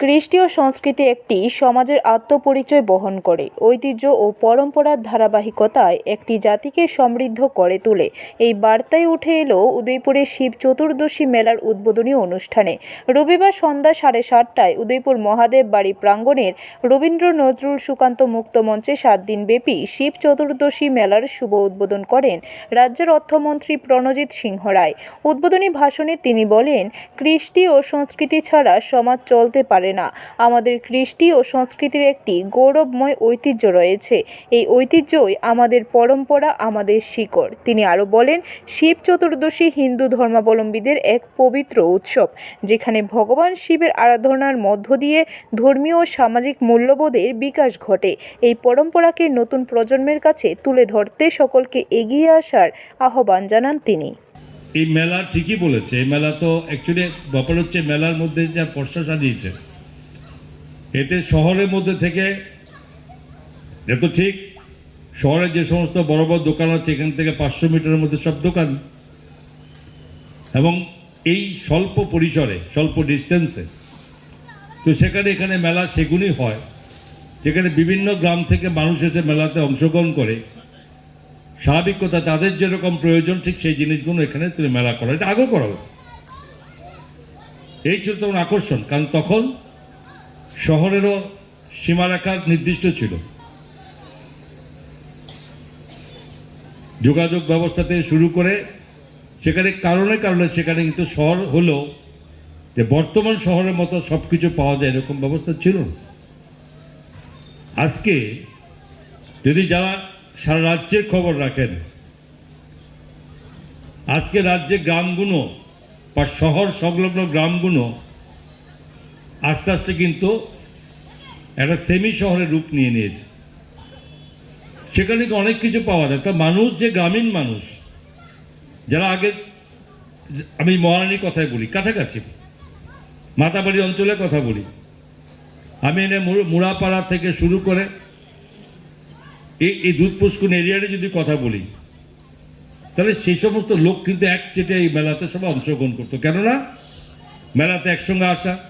ও সংস্কৃতি একটি সমাজের আত্মপরিচয় বহন করে, ঐতিহ্য ও পরম্পরার ধারাবাহিকতায় একটি জাতিকে সমৃদ্ধ করে তোলে। এই বার্তায় উঠে এলো উদয়পুরের শিব চতুর্দশী মেলার উদ্বোধনী অনুষ্ঠানে। রবিবার সন্ধ্যা সাড়ে সাতটায় উদয়পুর মহাদেব বাড়ি প্রাঙ্গণের রবীন্দ্র নজরুল সুকান্ত মুক্ত মঞ্চে সাত দিনব্যাপী শিব চতুর্দশী মেলার শুভ উদ্বোধন করেন রাজ্যের অর্থমন্ত্রী প্রণজিৎ সিংহ রায়। উদ্বোধনী ভাষণে তিনি বলেন কৃষ্টি ও সংস্কৃতি ছাড়া সমাজ চলতে পারে না। আমাদের কৃষ্টি ও সংস্কৃতির একটি গৌরবময় ঐতিহ্য রয়েছে। এই ঐতিহ্যই আমাদের পরম্পরা, আমাদের শিকড়। তিনি আরও বলেন, শিব চতুর্দশী হিন্দু ধর্মাবলম্বীদের এক পবিত্র উৎসব, যেখানে ভগবান শিবের আরাধনার মধ্য দিয়ে ধর্মীয় ও সামাজিক মূল্যবোধের বিকাশ ঘটে। এই পরম্পরাকে নতুন প্রজন্মের কাছে তুলে ধরতে সকলকে এগিয়ে আসার আহ্বান জানান তিনি। এই মেলা ঠিকই বলেছে। এই মেলা তো অ্যাকচুয়ালি ব্যাপার হচ্ছে মেলার মধ্যে যা পর্ষা সাজিয়েছে এতে শহরের মধ্যে থেকে এত ঠিক শহরের যে সমস্ত বড় বড় দোকান আছে, এখান থেকে পাঁচশো মিটারের মধ্যে সব দোকান। এবং এই স্বল্প পরিসরে, স্বল্প ডিস্টেন্সে তো সেখানে এখানে মেলা সেগুনই হয়। যেখানে বিভিন্ন গ্রাম থেকে মানুষ এসে মেলাতে অংশগ্রহণ করে। স্বাভাবিক কথা তাদের যেরকম প্রয়োজন, ঠিক সেই জিনিসগুলো এখানে তুমি মেলা করা এটা আগেও করা এই ছিল তখন আকর্ষণ, কারণ তখন শহরেরও সীমারেখা নির্দিষ্ট ছিল। যোগাযোগ ব্যবস্থা থেকে শুরু করে সেখানে কারণে কারণে সেখানে কিন্তু শহর হলো যে বর্তমান শহরের মতো সব কিছু পাওয়া যায় এরকম ব্যবস্থা ছিল না। আজকে যদি যারা সারা রাজ্যের খবর রাখেন, আজকে রাজ্যে গ্রামগুলো বা শহর সংলগ্ন গ্রামগুলো আস্তে আস্তে কিন্তু একটা সেমি শহরের রূপ নিয়ে নিয়েছে। সেখানে অনেক কিছু পাওয়া যায়? তা মানুষ যে গ্রামীণ মানুষ, যারা আগে আমি মহারানীর কথাই বলি, কাছাকাছি। মাতাবাড়ি অঞ্চলের কথা বলি। আমি এনে মুড়াপাড়া থেকে শুরু করে এই এই দুধ পুষ্কুন এরিয়ারে যদি কথা বলি, তাহলে সেই সমস্ত লোক কিন্তু এক চেটে এই মেলাতে সবাই অংশগ্রহণ করতো। কেননা, মেলাতে একসঙ্গে আসা